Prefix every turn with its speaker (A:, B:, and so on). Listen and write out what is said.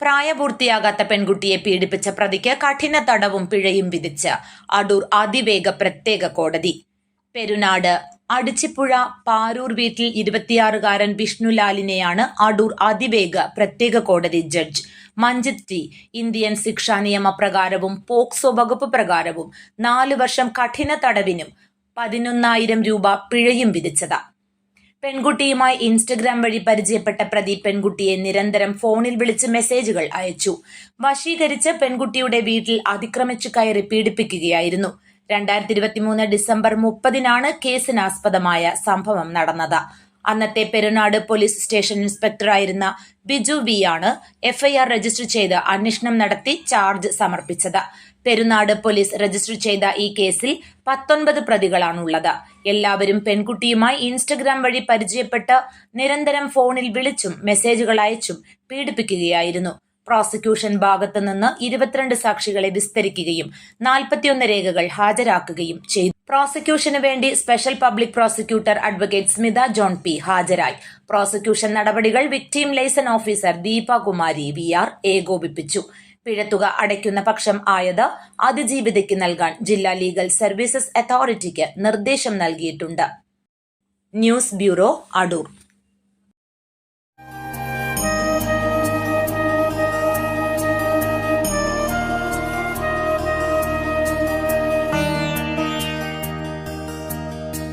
A: പ്രായപൂർത്തിയാകാത്ത പെൺകുട്ടിയെ പീഡിപ്പിച്ച പ്രതിക്ക് കഠിന തടവും പിഴയും വിധിച്ച് അടൂർ അതിവേഗ പ്രത്യേക കോടതി. പെരുനാട് അടിച്ചിപ്പുഴ പാരൂർ വീട്ടിൽ ഇരുപത്തിയാറുകാരൻ വിഷ്ണുലാലിനെയാണ് അടൂർ അതിവേഗ പ്രത്യേക കോടതി ജഡ്ജ് മഞ്ജിത് ടി. ഇന്ത്യൻ ശിക്ഷാ നിയമപ്രകാരവും പോക്സോ വകുപ്പ് പ്രകാരവും നാലു വർഷം കഠിന തടവിനും പതിനൊന്നായിരം രൂപ പിഴയും വിധിച്ചത്. പെൺകുട്ടിയുമായി ഇൻസ്റ്റഗ്രാം വഴി പരിചയപ്പെട്ട പ്രതി പെൺകുട്ടിയെ നിരന്തരം ഫോണിൽ വിളിച്ച് മെസ്സേജുകൾ അയച്ചു. വശീകരിച്ച് പെൺകുട്ടിയുടെ വീട്ടിൽ അതിക്രമിച്ചു കയറി പീഡിപ്പിക്കുകയായിരുന്നു. രണ്ടായിരത്തി ഇരുപത്തിമൂന്ന് ഡിസംബർ മുപ്പതിനാണ് കേസിനാസ്പദമായ സംഭവം നടന്നത്. അന്നത്തെ പെരുനാട് പോലീസ് സ്റ്റേഷൻ ഇൻസ്പെക്ടറായിരുന്ന ബിജു വി ആണ് എഫ്ഐആർ രജിസ്റ്റർ ചെയ്ത് അന്വേഷണം നടത്തി ചാർജ് സമർപ്പിച്ചത്. പെരുനാട് പോലീസ് രജിസ്റ്റർ ചെയ്ത ഈ കേസിൽ പത്തൊൻപത് പ്രതികളാണുള്ളത്. എല്ലാവരും പെൺകുട്ടിയുമായി ഇൻസ്റ്റഗ്രാം വഴി പരിചയപ്പെട്ട് നിരന്തരം ഫോണിൽ വിളിച്ചും മെസ്സേജുകൾ അയച്ചും പീഡിപ്പിക്കുകയായിരുന്നു. പ്രോസിക്യൂഷൻ ഭാഗത്തു നിന്ന് ഇരുപത്തിരണ്ട് സാക്ഷികളെ വിസ്തരിക്കുകയും നാൽപ്പത്തിയൊന്ന് രേഖകൾ ഹാജരാക്കുകയും ചെയ്തു. പ്രോസിക്യൂഷന് വേണ്ടി special public prosecutor advocate Smitha John P ഹാജരായി. പ്രോസിക്യൂഷൻ നടപടികൾ victim liaison officer Deepakumari V R ഏകോപിപ്പിച്ചു. പിഴത്തുക അടയ്ക്കുന്ന പക്ഷം ആയത് അതിജീവിതയ്ക്ക് നൽകാൻ ജില്ലാ ലീഗൽ സർവീസസ് അതോറിറ്റിക്ക് നിർദ്ദേശം നൽകിയിട്ടുണ്ട്. News bureau Adoor.